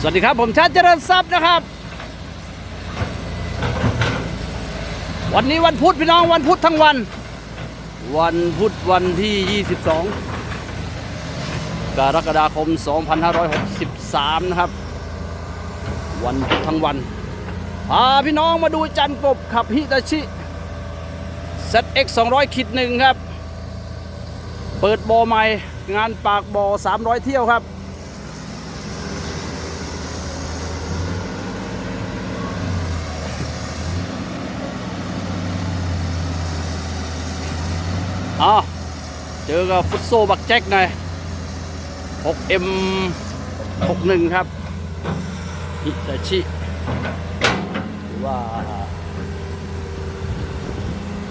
สวัสดีครับผมชาติเจริญทรัพย์นะครับ วันนี้วันพุธพี่น้องวันพุธทั้งวัน วันพุธวันที่ 22 กรกฎาคม 2563 นะครับ วันพุธทั้งวันพาพี่น้องมาดูจันกบขับฮิตาชิ ZX 200คิดหนึ่งครับ เปิดบอใหม่งานปากบอ300 เที่ยวครับ อ๋อเจอกับฟุตโซบักแจ็คหน่อย 6M 61 ครับฮิตาชิหรือว่า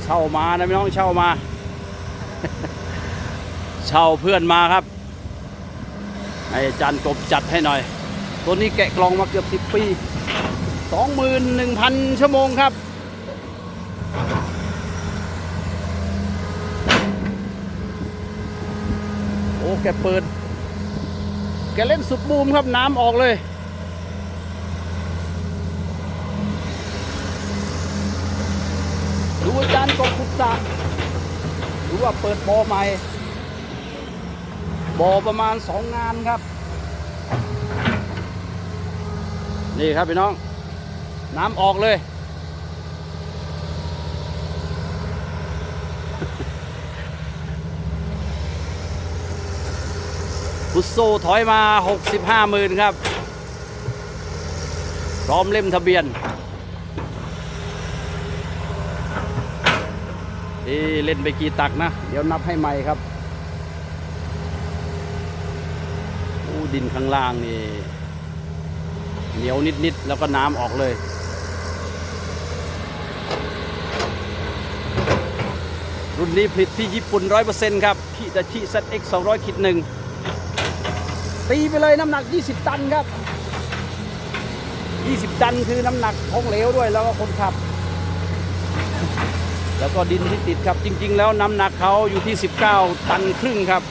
เช่ามานะพี่น้องเช่ามา เช่าเพื่อนมาครับให้อาจารย์กบจัดให้หน่อย ตัวนี้แกะกล่องมาเกือบ 10 ปี 21,000 ชั่วโมงครับ แกเปิด แกเล่นสุดบูมครับน้ำออกเลย ดูอาจารย์กบขุดสระดูว่าเปิดบอใหม่บ่อประมาณสองงานครับ นี่ครับพี่น้อง น้ำออกเลย ฟุตโซถอยมา 65หมื่นครับ พร้อมเล่มทะเบียนเอ๊ะเล่นไปกี่ตักนะ เดี๋ยวนับให้ใหม่ครับโอ้ดินข้างล่างนี่ เหนียวนิด ๆ แล้วก็น้ำออกเลยรุ่นนี้ผลิตที่ญี่ปุ่น 100%ครับฮิตาชิ ZX 200คิดหนึ่ง ตีไปเลยน้ำหนัก 20 ตันครับ 20 ตันคือน้ำหนักของเหลวด้วยแล้วก็คนขับ แล้วก็ดินที่ติดครับจริง ๆ แล้วน้ำหนักเขาอยู่ที่ 19 ตันครึ่งครับ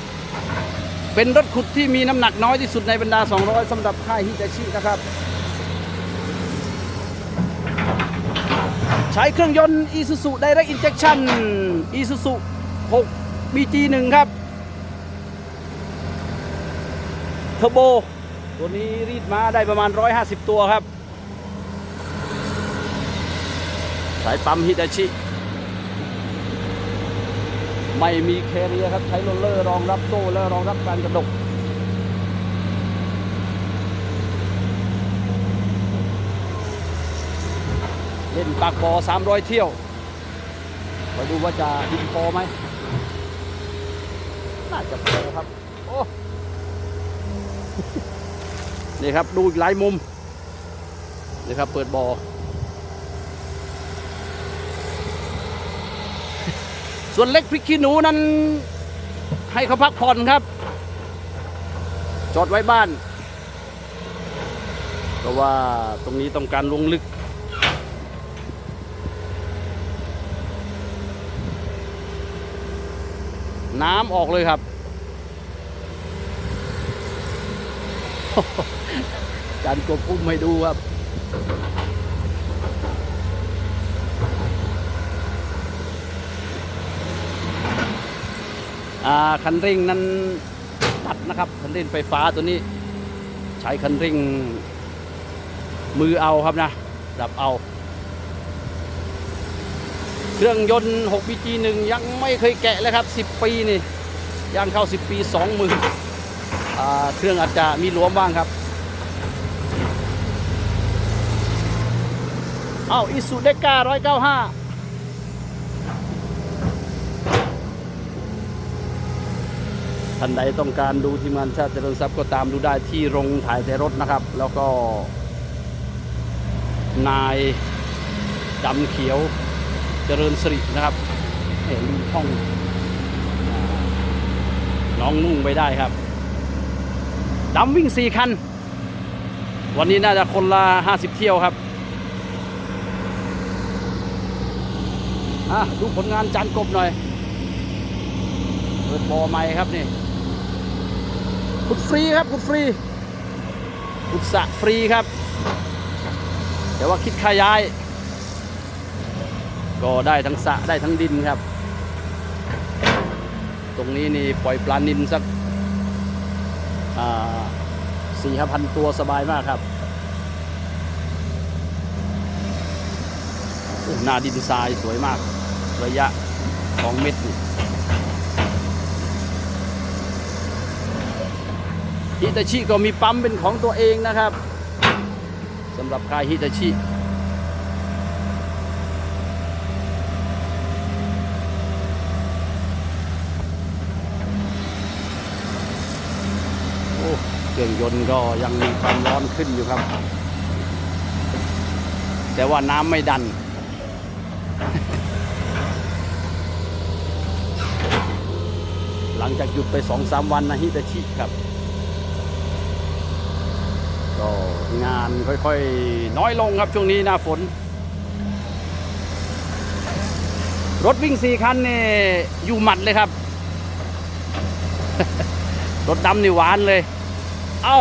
เป็นรถขุดที่มีน้ำหนักน้อยที่สุดในบรรดา 200สำหรับค่ายฮิตาชินะครับ ใช้เครื่องยนต์ Isuzu Direct Injection Isuzu 6 BG1 ครับ เท อร์โบ ตัวนี้รีดมาได้ประมาณ 150 ตัวครับ สายปั๊มฮิตาชิ ไม่มีแคเรียครับ ใช้โรลเลอร์รองรับโซ่และรองรับการกระดกเล่นปากบอ300 เที่ยวไปดูว่าจะดินพอไหม น่าจะพอครับ โอ้ นี่ครับดูอีกหลายมุมนี่ครับ เปิดบอส่วนเล็กพริกขี้หนูนั้น ให้เขาพักผ่อนครับ จอดไว้บ้าน เพราะว่าตรงนี้ต้องการลงลึกน้ำออกเลยครับ จานกบอุ้มให้ดูครับอ่าคันเร่งนั้นตัดนะครับ คันเร่งไฟฟ้าตัวนี้ ใช้คันเร่ง มือเอาครับนะ ดับเอา เครื่องยนต์ 6 BG 1 ยังไม่เคยแกะเลยครับ 10 ปีนี่ย่างเข้า 10 ปี2มืออ่า เครื่องอาจจะมีหลวมบ้างครับเอ้าอิสุเดก้า195ท่านใดต้องการดูทีมงานชาติเจริญทรัพย์ก็ตามดูได้ที่โรงถ่ายแต่รถนะครับ แล้วก็ นายดำเขียวเจริญสิรินะครับเห็นช่องน้องนุ่งไปได้ครับ ดำวิ่งสี่คัน วันนี้น่าจะคนละห้าสิบเที่ยวครับอะดูผลงานจานกบหน่อย เปิดบอใหม่ครับนี่ขุดฟรีครับขุดฟรีขุดสะฟรีครับ แต่ว่าคิดค่าย้าย ก็ได้ทั้งสะได้ทั้งดินครับ ตรงนี้นี่ปล่อยปลานินสัก สี่ห้าพันตัวสบายมากครับหน้าดินทรายสวยมาก ระยะ 2 เมตร ฮิตาชิก็มีปั๊มเป็นของตัวเองนะครับสำหรับค่ายฮิตาชิ โอ้ เครื่องยนต์ก็ยังมีความร้อนขึ้นอยู่ครับ แต่ว่าน้ำไม่ดัน หลังจากหยุดไปสองสามวันนะฮิตาชิครับ ก็งานค่อยๆ น้อยลงครับช่วงนี้หน้าฝน รถวิ่งสี่คันนี่อยู่หมัดเลยครับรถดำนี่หวานเลย เอา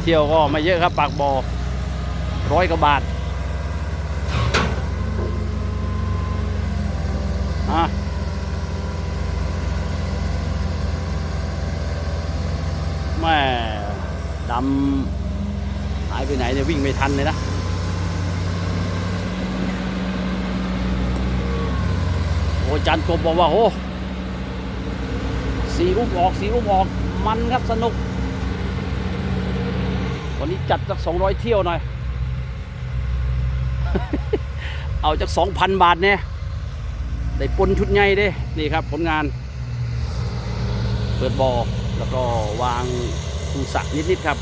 เที่ยวก็ไม่เยอะครับปากบอร้อยกว่าบาทอะแม่ดำหายไปไหนเนี่ยวิ่งไม่ทันเลยนะโอ้จันกบบอกว่าโอ้สีอุ้มออกสีอุ้มออก มันครับสนุก วันนี้จัดสักสองร้อยเที่ยวหน่อย เอาจากสองพันบาทเนี่ยได้ปนชุดใหญ่ด้นี่ครับผลงาน เปิดบอ่อแล้วก็วางคูสระนิดๆครับ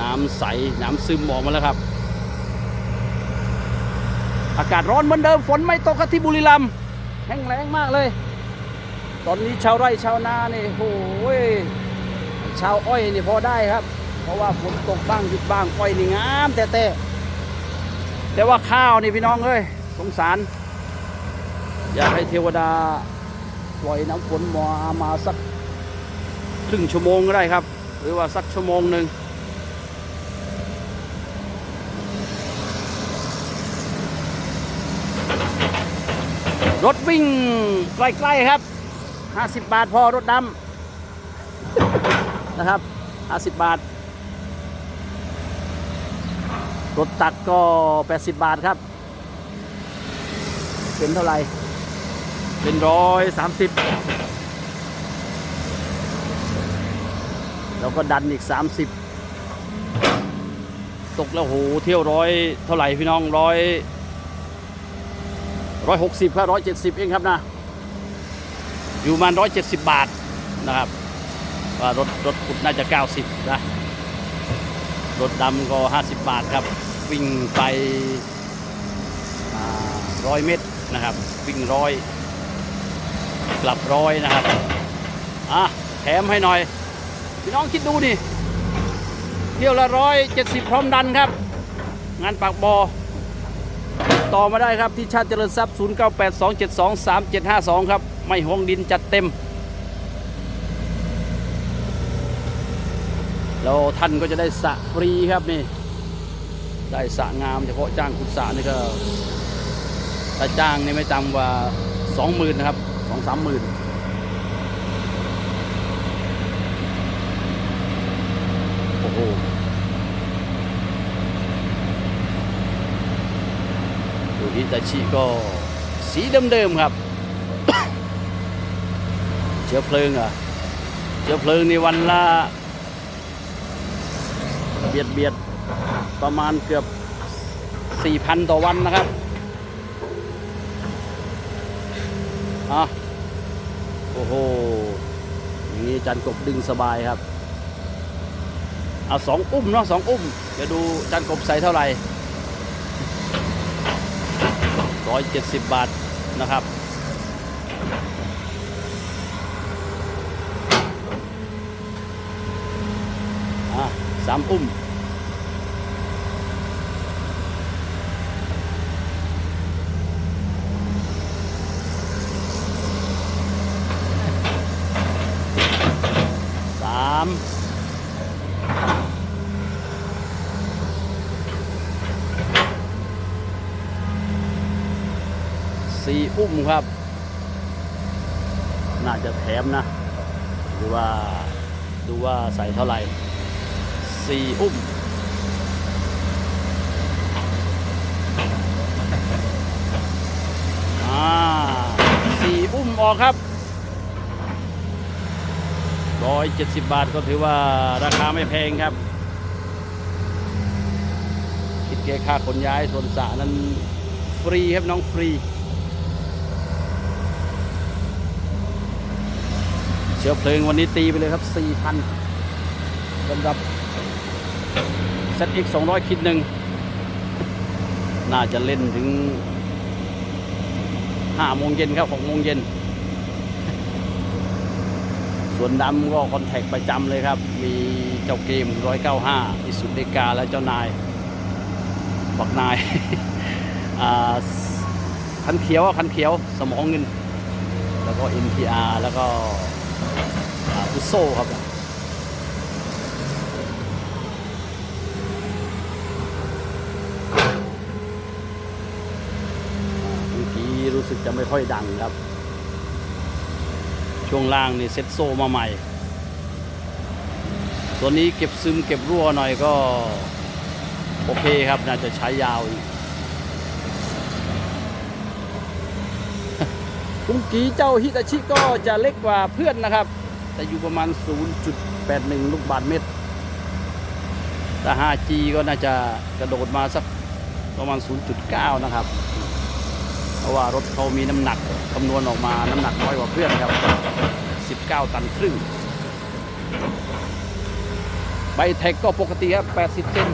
น้ำใส น้ำซึมออกมาแล้วครับ อากาศร้อนเหมือนเดิมฝนไม่ตกที่บุรีรัมย์แห้งแล้งมากเลย ตอนนี้ชาวไร่ชาวนาเนี่ยโอ้ยชาวอ้อยนี่พอได้ครับ เพราะว่าฝนตกบ้างหยุดบ้างอ้อยนี่งามแต่แต่แต่ว่าข้าวนี่พี่น้องเอ้ยสงสาร อยากให้เทวดาปล่อยน้ำฝนมามาสักครึ่งชั่วโมงก็ได้ครับ หรือว่าสักชั่วโมงหนึ่งรถวิ่งใกล้ๆครับ 50 บาทพอรถดำนะครับ 50 บาท รถตักก็ 80 บาทครับ เป็นเท่าไหร่ เป็นร้อยสามสิบแล้วก็ดันอีก 30 ตกแล้วโหเที่ยวร้อยเท่าไหร่พี่น้องร้อยร้อยหกสิบครับร้อยเจ็ดสิบเองครับนะ อยู่ประมาณร้อยเจ็ดสิบบาทนะครับว่ารถรถขุดน่าจะเก้าสิบนะรถดำก็ห้าสิบบาทครับ วิ่งไปร้อยเมตรนะครับ วิ่งร้อยกลับร้อยนะครับอะแถมให้หน่อย พี่น้องคิดดูดิเที่ยวละร้อยเจ็ดสิบพร้อมดันครับ งานปากบอต่อมาได้ครับที่ชาติเจริญทรัพย์ 0982723752 ครับ ไม่ห่วงดินจัดเต็ม แล้วท่านก็จะได้สระฟรีครับนี่ ได้สระงามเฉพาะจ้างขุดสระนี่ก็ถ้าจ้างนี่ไม่ต่ำกว่า20,000นนะครับ2-30,000โอ้โหดูฮิตาชิก็สีเดิมๆครับ ชื้อเพลิงอะเชื้อเพลิงในวันละเบียดเบียดประมาณเกือบ 4,000 ต่อวันนะครับอะโอ้โหอย่างนี้จันกบดึงสบายครับเอาสองอุ้มเนาะสองอุ้มเดี๋ยวดูจันกบใส่เท่าไหร่ร้อยเจ็ดสิบบาทนะครับ อะ สามอุ้มสาามสี่อุ้มครับ น่าจะแถมนะ หรือว่าดูว่าใส่เท่าไหร่ สี่อุ้มอ่าสี่อุ้มออกครับร้อยเจ็ดสิบบาทก็ถือว่าราคาไม่แพงครับ คิดแค่ค่าขนย้ายส่วนสระนั้นฟรีครับน้องฟรี เชื้อเพลิงวันนี้ตีไปเลยครับ4,000สำหรับ ZX 200 คิดหนึ่ง น่าจะเล่นถึง5โมงเย็นครับ6โมงเย็น ส่วนดำก็คอนแทคประจำเลยครับ มีเจ้าเกม 195 อิสุเดกาและเจ้านาย บักนายอ่าคันเขียวคันเขียวสมองเงิน แล้วก็ NPR แล้วก็อุโซครับ เมื่อกี้รู้สึก จะไม่ค่อยดังครับ ช่วงล่างนี่เซ็ตโซ่มาใหม่ ตัวนี้เก็บซึมเก็บรั่วหน่อยก็ โอเคครับน่าจะใช้ยาวอีกคุงกีเจ้าฮิตาชิก็จะเล็กกว่าเพื่อนนะครับ แต่อยู่ประมาณ 0.81 ลูกบาทเมตรแต่ 5G ก็น่าจะกระโดดมาสักประมาณ 0.9 นะครับเพ ราะว่ารถเขามีน้ำหนักคำนวณออกมาน้ำหนักน้อยกว่าเพื่อนครับ 19 ตันครึ่งใบแท็กก็ปกติครับ 80 เซน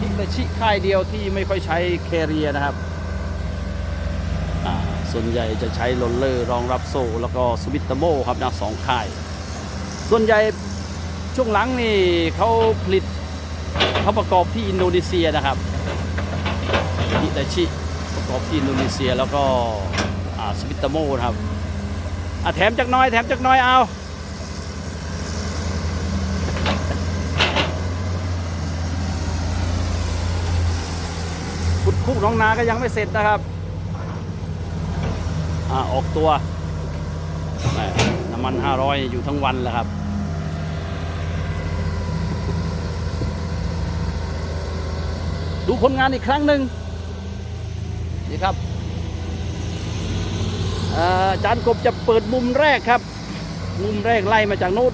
ฮิตาชิค่ายเดียวที่ไม่ค่อยใช้แคเรียนะครับส่วนใหญ่จะใช้โรลเลอร์รองรับโซ่แล้วก็สวิตเตอร์โมครับนะสองค่าย ส่วนใหญ่ช่วงหลังนี่เขาผลิตเขาประกอบที่อินโดนีเซียนะครับฮิตาชิ ประกอบที่อินโดนีเซียแล้วก็สวิตเตอร์โมนะครับอะแถมจักน้อยแถมจักน้อยเอาขุดคุกน้องนาก็ยังไม่เสร็จนะครับอ่าออกตัวน้ำมัน 500 อยู่ทั้งวันแหละครับดูผลงานอีกครั้งหนึ่งีครับอาจารย์กบจะเปิดมุมแรกครับ มุมแรกไล่มาจากนู่น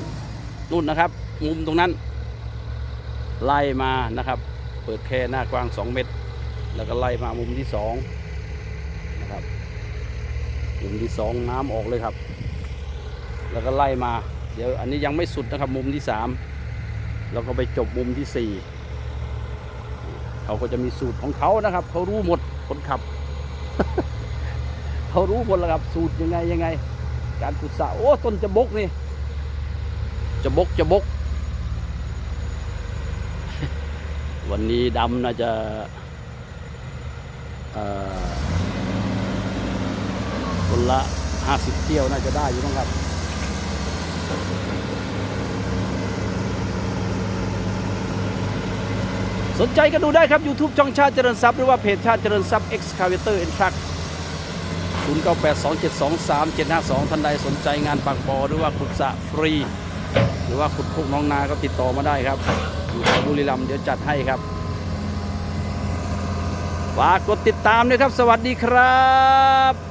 นู่นนะครับ มุมตรงนั้น ไล่มานะครับ เปิดแค่หน้ากว้าง 2 เมตร แล้วก็ไล่มามุมที่2นะครับมุมที่2น้ำออกเลยครับ แล้วก็ไล่มา เดี๋ยวอันนี้ยังไม่สุดนะครับ มุมที่3แล้วก็ไปจบมุมที่4เขาก็จะมีสูตรของเขานะครับ เขารู้หมดคนขับ เขารู้หมดแล้วครับสูตรยังไงยังไง การขุดสระโอ้ต้นจะบกนี่ จะบกจะบก วันนี้ดำน่าจะคนละห้าสิบเที่ยวน่าจะได้อยู่มั้งครับ สนใจก็ดูได้ครับ YouTube ช่องชาติเจริญทรัพย์หรือว่าเพจชาติเจริญทรัพย์ Excavator and Truck 0982723752ท่านใดสนใจงานปักบอหรือว่าขุดสระฟรี หรือว่าขุดคุกน้องนาก็ติดต่อมาได้ครับอยู่ที่บุรีรัมย์เดี๋ยวจัดให้ครับฝากกดติดตามด้วยครับ สวัสดีครับ